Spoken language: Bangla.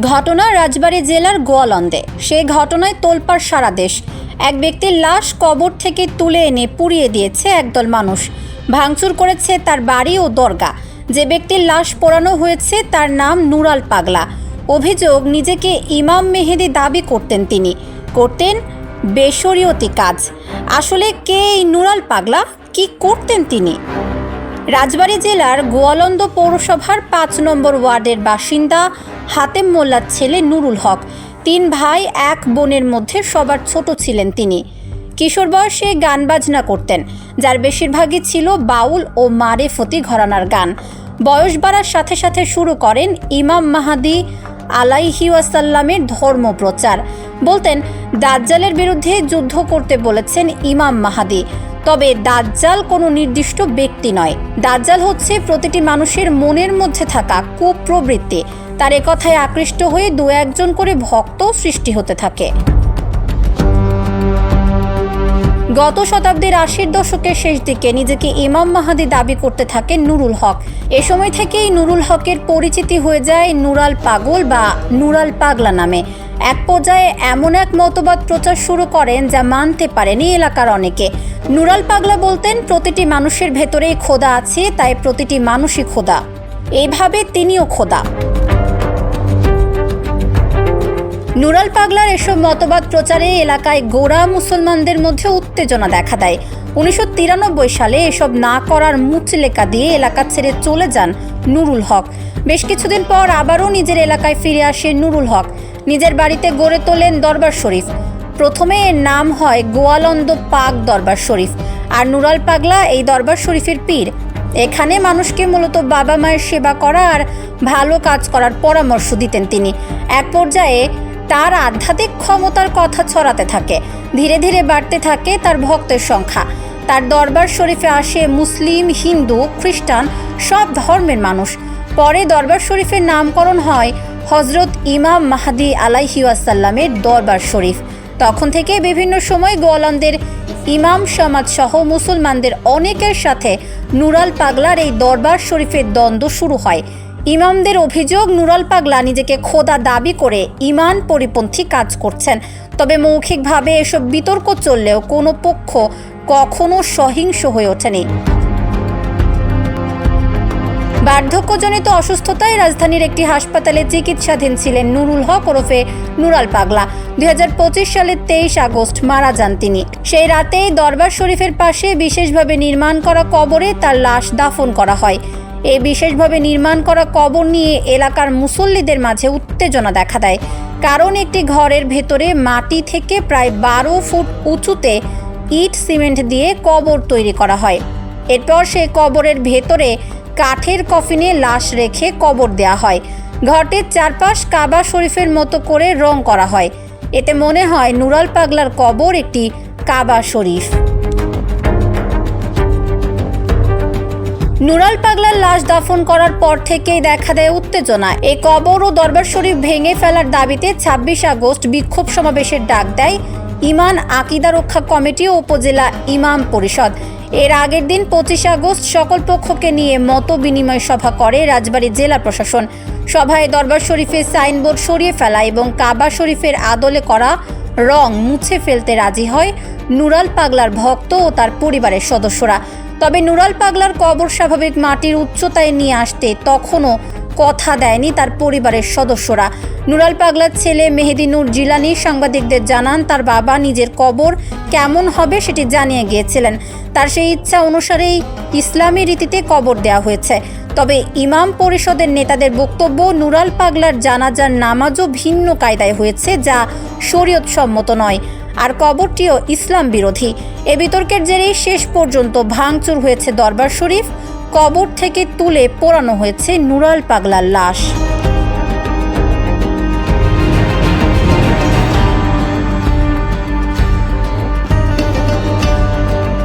ঘটনা রাজবাড়ী জেলার গোয়ালন্দে। সেই ঘটনায় তোলপাড় সারা দেশ। এক ব্যক্তির লাশ কবর থেকে তুলে এনে পুড়িয়ে দিয়েছে একদল মানুষ। ভাঙচুর করেছে তার বাড়ি ও দরগা। যে ব্যক্তির লাশ পোড়ানো হয়েছে তার নাম নুরাল পাগলা। অভিযোগ, নিজেকে ইমাম মেহেদি দাবি করতেন তিনি। করতেন বেশরীয়তি কাজ। আসলে কে এই নুরাল পাগলা? কি করতেন তিনি? রাজবাড়ী জেলার গোয়ালন্দ পৌরসভার পাঁচ নম্বর ওয়ার্ডের বাসিন্দা হাতেম মোল্লার ছেলে নুরুল হক। তিন ভাই এক বোনের মধ্যে সবার ছোট ছিলেন তিনি। কিশোর বয়সে গান বাজনা করতেন, যার বেশিরভাগই ছিল বাউল ও মারেফতি ঘরানার গান। বয়স বাড়ার সাথে সাথে শুরু করেন ইমাম মাহাদি আলাইহি ওয়াসাল্লামের ধর্ম প্রচার বলতেন, দাজ্জালের বিরুদ্ধে যুদ্ধ করতে বলেছেন ইমাম মাহাদি। তবে দাজ্জাল কোনো নির্দিষ্ট ব্যক্তি নয়। দাজ্জাল হচ্ছে প্রতিটি মানুষের মনের মধ্যে থাকা কুপ্রবৃত্তি। তার একথায় আকৃষ্ট হয়ে দু একজন করে ভক্ত সৃষ্টি হতে থাকে। গত শতাব্দীর আশির দশকের শেষ দিকে নিজেকে ইমাম মাহাদি দাবি করতে থাকেন নুরুল হক। এ সময় থেকেই নুরুল হকের পরিচিতি হয়ে যায় নুরাল পাগল বা নুরাল পাগলা নামে। এক পর্যায়ে এমন এক মতবাদ প্রচার শুরু করেন যা মানতে পারেনি এলাকার অনেকে। নুরাল পাগলা বলতেন, প্রতিটি মানুষের ভেতরেই খোদা আছে, তাই প্রতিটি মানুষই খোদা। এইভাবে তিনিও খোদা। নুরাল পাগলার এসব মতবাদ প্রচারে এলাকায় গোড়া মুসলমানদের মধ্যে উত্তেজনা দেখা দেয়। উনিশশো তিরানব্বই সালে এসব না করার মুচলেকা দিয়ে এলাকা ছেড়ে চলে যান নুরুল হক। বেশ কিছুদিন পর আবারও নিজের এলাকায় ফিরে আসে নুরুল হক। নিজের বাড়িতে গড়ে তোলেন দরবার শরীফ। প্রথমে এর নাম হয় গোয়ালন্দ পাক দরবার শরীফ। আর নুরাল পাগলা এই দরবার শরীফের পীর। এখানে মানুষকে মূলত বাবা মায়ের সেবা করা আর ভালো কাজ করার পরামর্শ দিতেন তিনি। এক পর্যায়ে তার আধ্যাত্মিক ক্ষমতার কথা ছড়াতে থাকে। ধীরে ধীরে বাড়তে থাকে তার ভক্তের সংখ্যা। তার দরবার শরীফে আসে মুসলিম, হিন্দু, খ্রিস্টান, সব ধর্মের মানুষ। পরে দরবার শরীফের নামকরণ হয় হজরত ইমাম মাহাদি আলাইহি ওয়াসাল্লামের দরবার শরীফ। তখন থেকে বিভিন্ন সময় গোয়ালন্দের ইমাম সমাজ সহ মুসলমানদের অনেকের সাথে নুরাল পাগলার এই দরবার শরীফের দ্বন্দ্ব শুরু হয়। ইমামদের অভিযোগ, নুরাল পাগলা নিজেকে খোদা দাবি করে ইমান পরিপন্থী কাজ করছেন। তবে মৌখিকভাবে এসব বিতর্ক চললেও কোনো পক্ষ কখনো সহিংস হয়ে ওঠেনি। বার্ধক্যজনিত অসুস্থতায় রাজধানীর একটি হাসপাতালে চিকিৎসাধীন ছিলেন নুরুল হক ওরফে নুরাল পাগলা। দুই হাজার পঁচিশ সালের তেইশ আগস্ট মারা যান তিনি। সেই রাতেই দরবার শরীফের পাশে বিশেষভাবে নির্মাণ করা কবরে তার লাশ দাফন করা হয়। এই বিশেষভাবে নির্মাণ করা কবর নিয়ে এলাকার মুসল্লিদের মাঝে উত্তেজনা দেখা দেয়। কারণ একটি ঘরের ভেতরে মাটি থেকে প্রায় বারো ফুট উঁচুতে ইট, সিমেন্ট দিয়ে কবর তৈরি করা হয়। এরপর সে কবরের ভেতরে কাঠের কফিনে লাশ রেখে কবর দেয়া হয়। ঘরটির চারপাশ কাবা শরীফের মতো করে রং করা হয়। এতে মনে হয় নুরাল পাগলার কবর একটি কাবা শরীফ। নুরাল পাগলার লাশ দাফন করার পর থেকেই দেখা দেয় উত্তেজনা। এই কবর ও দরবার শরীফ ভেঙে ফেলার দাবিতে ছাব্বিশ আগস্ট বিক্ষোভ সমাবেশের ডাক দেয় ইমান আকিদা রক্ষা কমিটি ও উপজেলা ইমাম পরিষদ। এর আগের দিন পঁচিশ আগস্ট সকল পক্ষকে নিয়ে মত বিনিময় সভা করে রাজবাড়ী জেলা প্রশাসন। সভায় দরবার শরীফের সাইনবোর্ড সরিয়ে ফেলা এবং কাবা শরীফের আদলে করা রং মুছে ফেলতে রাজি হয় নুরাল পাগলার ভক্ত ও তার পরিবারের সদস্যরা। তবে নুরাল পাগলার কবর স্বাভাবিক মাটির উচ্চতায় নিয়ে আসতে তখনও কথা দেয়নি তার পরিবারের সদস্যরা। নুরাল পাগলার ছেলে মেহেদি নূর জিলানি সাংবাদিকদের জানান, তার বাবা নিজের কবর কেমন হবে সেটি জানিয়ে গিয়েছিলেন। তার সেই ইচ্ছা অনুসারেই ইসলামী রীতিতে কবর দেওয়া হয়েছে। তবে ইমাম পরিষদের নেতাদের বক্তব্য, নুরাল পাগলার জানাজার নামাজও ভিন্ন কায়দায় হয়েছে, যা শরীয়ত সম্মত নয়। আর কবরটিও ইসলাম বিরোধী। এ বিতর্কের জেরেই শেষ পর্যন্ত ভাঙচুর হয়েছে দরবার শরীফ। কবর থেকে তুলে পোড়ানো হয়েছে নুরাল পাগলার লাশ।